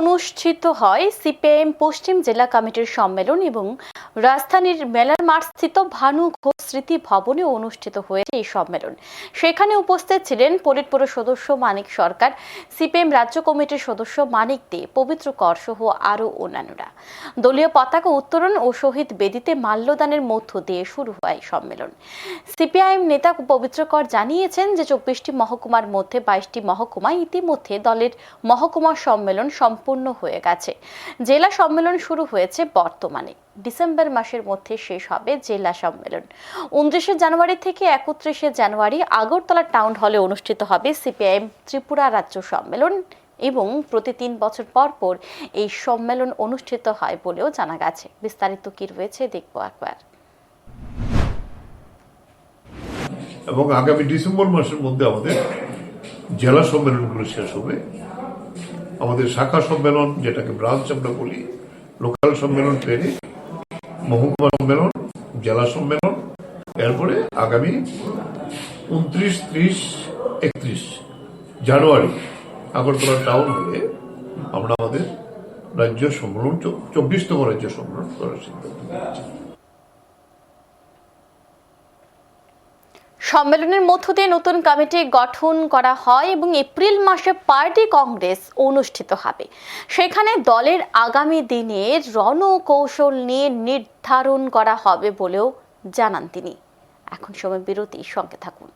অনুষ্ঠিত হয় সিপিআইএম পশ্চিম জেলা কমিটির সম্মেলন এবং রাজধানীর মেলার মাঠ স্থিত ভানু ঘোষ স্মৃতি ভবনে অনুষ্ঠিত হয়েছে এই সম্মেলন। সেখানে উপস্থিত ছিলেন পলিটপুর সদস্য মানিক সরকার সিপিএম রাজ্য কমিটির সদস্য মানিক দে, পবিত্র কর সহ আরও অন্যান্যরা। দলীয় পতাকা উত্তোলন ও শহীদ বেদিতে মাল্যদানের মধ্য দিয়ে শুরু হয় সম্মেলন। সিপিআইএম নেতা পবিত্র কর জানিয়েছেন যে চব্বিশটি মহকুমার মধ্যে বাইশটি মহকুমায় ইতিমধ্যে দলের মহকুমা সম্মেলন সম্পূর্ণ হয়ে গেছে। জেলা সম্মেলন শুরু হয়েছে বর্তমানে। ডিসেম্বর মাসের মধ্যে শেষ হবে জেলা সম্মেলন। উনত্রিশে জানুয়ারি থেকে একত্রিশে জানুয়ারি আগরতলা টাউন হলে অনুষ্ঠিত হবে সিপিআইএম ত্রিপুরা রাজ্য সম্মেলন এবং প্রতি তিন বছর পর পর এই সম্মেলন অনুষ্ঠিত হয় বলেও জানা গেছে। বিস্তারিত কি রয়েছে দেখব একবার। এবং আগামী ডিসেম্বর মাসের মধ্যে আমাদের জেলা সম্মেলনগুলো শেষ হবে। আমাদের শাখা সম্মেলন, যেটাকে ব্রাঞ্চ আমরা বলি লোকাল সম্মেলন পেরে মহকুমা সম্মেলন, জেলা সম্মেলন, এরপরে আগামী উনত্রিশ, ত্রিশ, একত্রিশ জানুয়ারি আগরতলা টাউন হলে আমরা আমাদের রাজ্য সম্মেলন, চব্বিশতম রাজ্য সম্মেলন করার সিদ্ধান্ত নিয়েছি। সম্মেলনের মধ্য দিয়ে নতুন কমিটি গঠন করা হয় এবং এপ্রিল মাসে পার্টি কংগ্রেস অনুষ্ঠিত হবে। সেখানে দলের আগামী দিনের রণকৌশল নিয়ে নির্ধারণ করা হবে বলেও জানান তিনি। এখন সময় বিরতি, সঙ্গে থাকুন।